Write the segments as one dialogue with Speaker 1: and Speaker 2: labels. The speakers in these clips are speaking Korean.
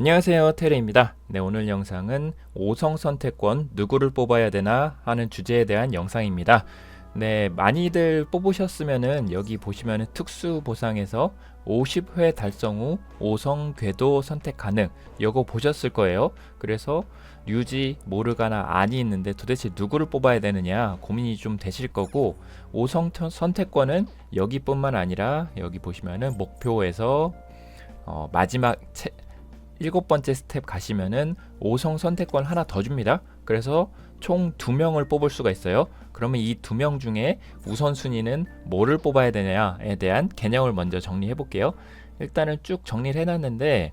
Speaker 1: 안녕하세요 테레입니다. 네 오늘 영상은 5성 선택권 누구를 뽑아야 되나 하는 주제에 대한 영상입니다. 네 많이들 뽑으셨으면은 여기 보시면은 특수 보상에서 50회 달성 후 5성 궤도 선택 가능 이거 보셨을 거예요. 그래서 류지 모르가나 안이 있는데 도대체 누구를 뽑아야 되느냐 고민이 좀 되실 거고 5성 선택권은 여기뿐만 아니라 여기 보시면은 목표에서 어, 마지막 채, 일곱 번째 스텝 가시면은 5성 선택권 하나 더 줍니다. 그래서 총 두 명을 뽑을 수가 있어요. 그러면 이 두 명 중에 우선순위는 뭐를 뽑아야 되냐에 대한 개념을 먼저 정리해 볼게요. 일단은 쭉 정리를 해놨는데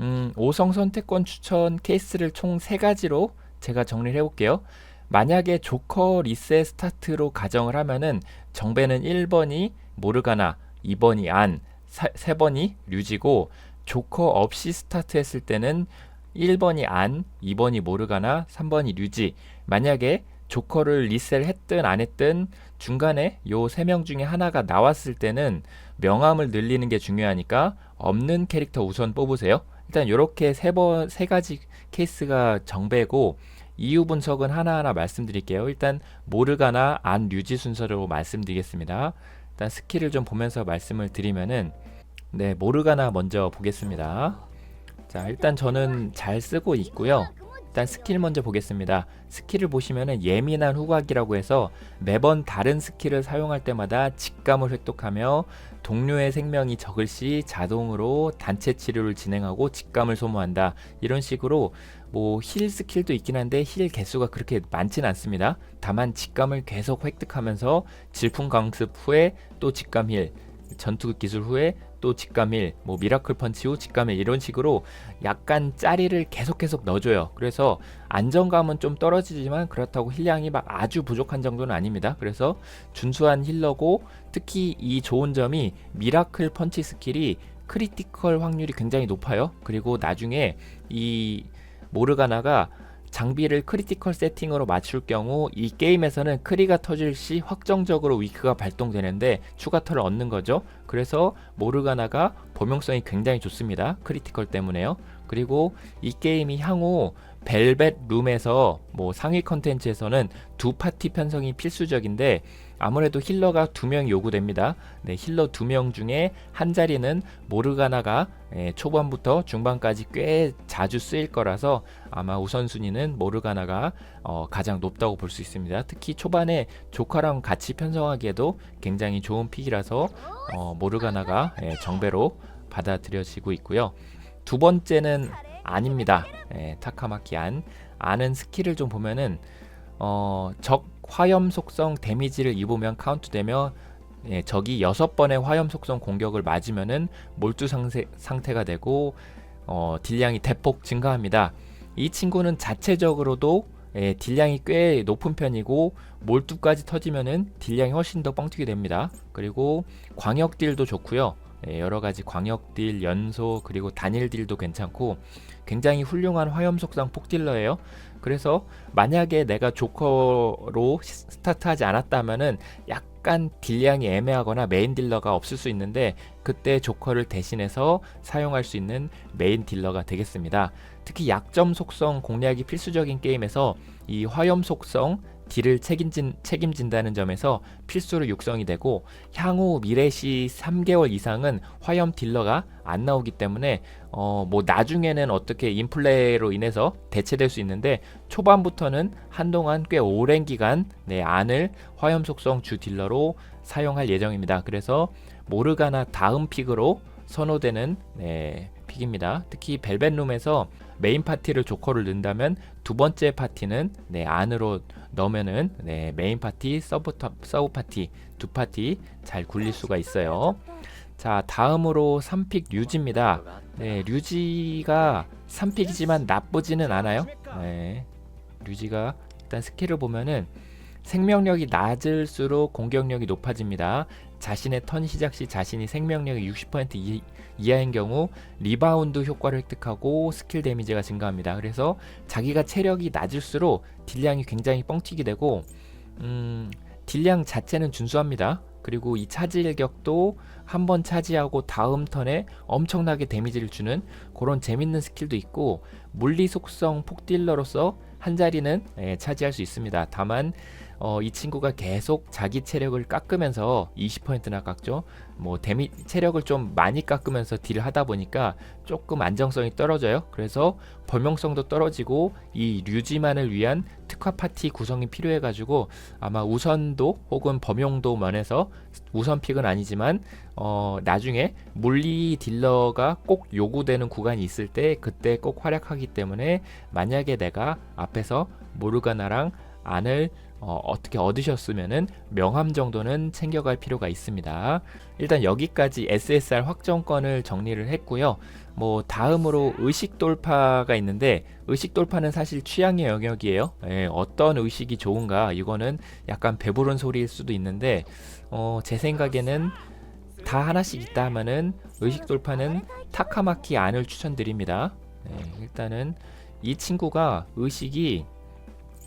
Speaker 1: 음, 5성 선택권 추천 케이스를 총 세 가지로 제가 정리를 해볼게요. 만약에 조커 리셋 스타트로 가정을 하면은 정배는 1번이 모르가나, 2번이 안, 3번이 류지고 조커 없이 스타트했을 때는 1번이 안, 2번이 모르가나, 3번이 류지. 만약에 조커를 리셀 했든 안 했든 중간에 요 세 명 중에 하나가 나왔을 때는 명함을 늘리는 게 중요하니까 없는 캐릭터 우선 뽑으세요. 일단 이렇게 세 번 세 가지 케이스가 정배고 이유 분석은 하나하나 말씀드릴게요. 일단 모르가나 안 류지 순서로 말씀드리겠습니다. 일단 스킬을 좀 보면서 말씀을 드리면은 네, 모르가나 먼저 보겠습니다. 자, 일단 저는 잘 쓰고 있고요. 일단 스킬 먼저 보겠습니다. 스킬을 보시면은 예민한 후각이라고 해서 매번 다른 스킬을 사용할 때마다 직감을 획득하며 동료의 생명이 적을 시 자동으로 단체 치료를 진행하고 직감을 소모한다. 이런 식으로 뭐 힐 스킬도 있긴 한데 힐 개수가 그렇게 많지는 않습니다. 다만 직감을 계속 획득하면서 질풍 강습 후에 또 직감 힐 전투 기술 후에 또 직감일, 뭐 미라클 펀치 후 직감일 이런 식으로 약간 짜리를 계속 계속 넣어줘요. 그래서 안정감은 좀 떨어지지만 그렇다고 힐량이 막 아주 부족한 정도는 아닙니다. 그래서 준수한 힐러고 특히 이 좋은 점이 미라클 펀치 스킬이 크리티컬 확률이 굉장히 높아요. 그리고 나중에 이 모르가나가 장비를 크리티컬 세팅으로 맞출 경우 이 게임에서는 크리가 터질 시 확정적으로 위크가 발동되는데 추가 털을 얻는 거죠. 그래서 모르가나가 범용성이 굉장히 좋습니다. 크리티컬 때문에요. 그리고 이 게임이 향후 벨벳 룸에서 뭐 상위 컨텐츠에서는 두 파티 편성이 필수적인데 아무래도 힐러가 두 명 요구됩니다. 네, 힐러 두 명 중에 한 자리는 모르가나가 예, 초반부터 중반까지 꽤 자주 쓰일 거라서 아마 우선순위는 모르가나가 어, 가장 높다고 볼 수 있습니다. 특히 초반에 조카랑 같이 편성하기에도 굉장히 좋은 픽이라서 어, 모르가나가 예, 정배로 받아들여지고 있고요. 두 번째는 아닙니다. 예, 타카마키 안. 아는 스킬을 좀 보면은 어, 적 화염 속성 데미지를 입으면 카운트되며 예, 적이 여섯 번의 화염 속성 공격을 맞으면은 몰두 상태, 상태가 되고 어, 딜량이 대폭 증가합니다. 이 친구는 자체적으로도 예, 딜량이 꽤 높은 편이고 몰두까지 터지면은 딜량이 훨씬 더 뻥튀기 됩니다. 그리고 광역 딜도 좋고요. 예, 여러 가지 광역 딜, 연소 그리고 단일 딜도 괜찮고 굉장히 훌륭한 화염 속성 폭딜러예요. 그래서 만약에 내가 조커로 스타트하지 않았다면은 약간 딜량이 애매하거나 메인 딜러가 없을 수 있는데 그때 조커를 대신해서 사용할 수 있는 메인 딜러가 되겠습니다. 특히 약점 속성 공략이 필수적인 게임에서 이 화염 속성 딜을 책임진, 책임진다는 점에서 필수로 육성이 되고 향후 미래시 3개월 이상은 화염 딜러가 안 나오기 때문에 어 뭐 나중에는 어떻게 인플레로 인해서 대체될 수 있는데 초반부터는 한동안 꽤 오랜 기간 네, 안을 화염 속성 주 딜러로 사용할 예정입니다. 그래서 모르가나 다음 픽으로 선호되는 네, 픽입니다. 특히 벨벳룸에서 메인 파티를 조커를 넣는다면 두 번째 파티는 네, 안으로 넣으면은 네, 메인 파티, 서브, 서브 파티 두 파티 잘 굴릴 수가 있어요. 자 다음으로 3픽 류지입니다. 네, 류지가 3픽이지만 나쁘지는 않아요. 네, 류지가 일단 스킬을 보면은 생명력이 낮을수록 공격력이 높아집니다. 자신의 턴 시작 시 자신이 생명력이 60% 이, 이하인 경우 리바운드 효과를 획득하고 스킬 데미지가 증가합니다. 그래서 자기가 체력이 낮을수록 딜량이 굉장히 뻥튀기 되고 음, 딜량 자체는 준수합니다. 그리고 이 차지 일격도 한 번 차지하고 다음 턴에 엄청나게 데미지를 주는 그런 재밌는 스킬도 있고 물리 속성 폭딜러로서 한 자리는 예, 차지할 수 있습니다. 다만 어, 이 친구가 계속 자기 체력을 깎으면서 20%나 깎죠. 뭐 데미 체력을 좀 많이 깎으면서 딜을 하다 보니까 조금 안정성이 떨어져요. 그래서 범용성도 떨어지고 이 류지만을 위한 특화 파티 구성이 필요해 가지고 아마 우선도 혹은 범용도 면에서 우선 픽은 아니지만 어 나중에 물리 딜러가 꼭 요구되는 구간이 있을 때 그때 꼭 활약하기 때문에 만약에 내가 앞에서 모르가나랑 안을 어, 어떻게 얻으셨으면은 명함 정도는 챙겨갈 필요가 있습니다. 일단 여기까지 SSR 확정권을 정리를 했고요. 뭐 다음으로 의식 돌파가 있는데 의식 돌파는 사실 취향의 영역이에요. 예, 어떤 의식이 좋은가 이거는 약간 배부른 소리일 수도 있는데 어, 제 생각에는 다 하나씩 있다 하면은 의식 돌파는 타카마키 안을 추천드립니다. 네, 일단은 이 친구가 의식이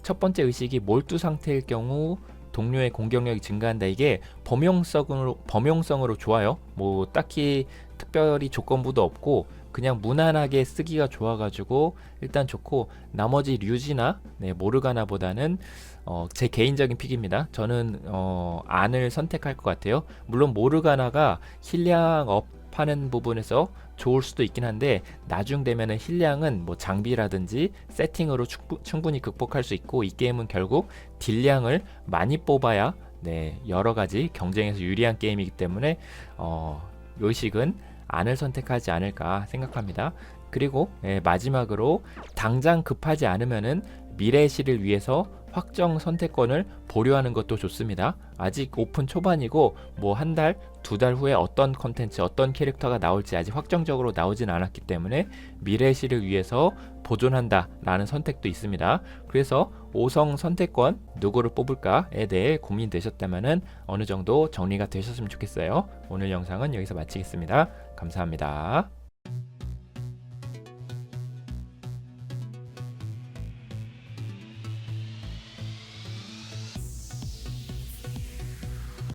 Speaker 1: 첫 번째 의식이 몰두 상태일 경우 동료의 공격력이 증가한다. 이게 범용성으로 범용성으로 좋아요. 뭐 딱히 특별히 조건부도 없고 그냥 무난하게 쓰기가 좋아가지고 일단 좋고 나머지 류지나 네, 모르가나보다는 어, 제 개인적인 픽입니다. 저는 어, 안을 선택할 것 같아요. 물론 모르가나가 힐량 업 하는 부분에서 좋을 수도 있긴 한데 나중 되면은 힐량은 뭐 장비라든지 세팅으로 충부, 충분 히 극복할 수 있고 이 게임은 결국 딜량을 많이 뽑아야 네 여러 가지 경쟁에서 유리한 게임이기 때문에 어, 요식은 안을 선택하지 않을까 생각합니다. 그리고 예, 마지막으로 당장 급하지 않으면은 미래의 시를 위해서 확정 선택권을 보류하는 것도 좋습니다. 아직 오픈 초반이고 뭐 한 달, 두 달 후에 어떤 컨텐츠, 어떤 캐릭터가 나올지 아직 확정적으로 나오진 않았기 때문에 미래의 시를 위해서 보존한다 라는 선택도 있습니다. 그래서 5성 선택권 누구를 뽑을까에 대해 고민되셨다면 어느 정도 정리가 되셨으면 좋겠어요. 오늘 영상은 여기서 마치겠습니다. 감사합니다.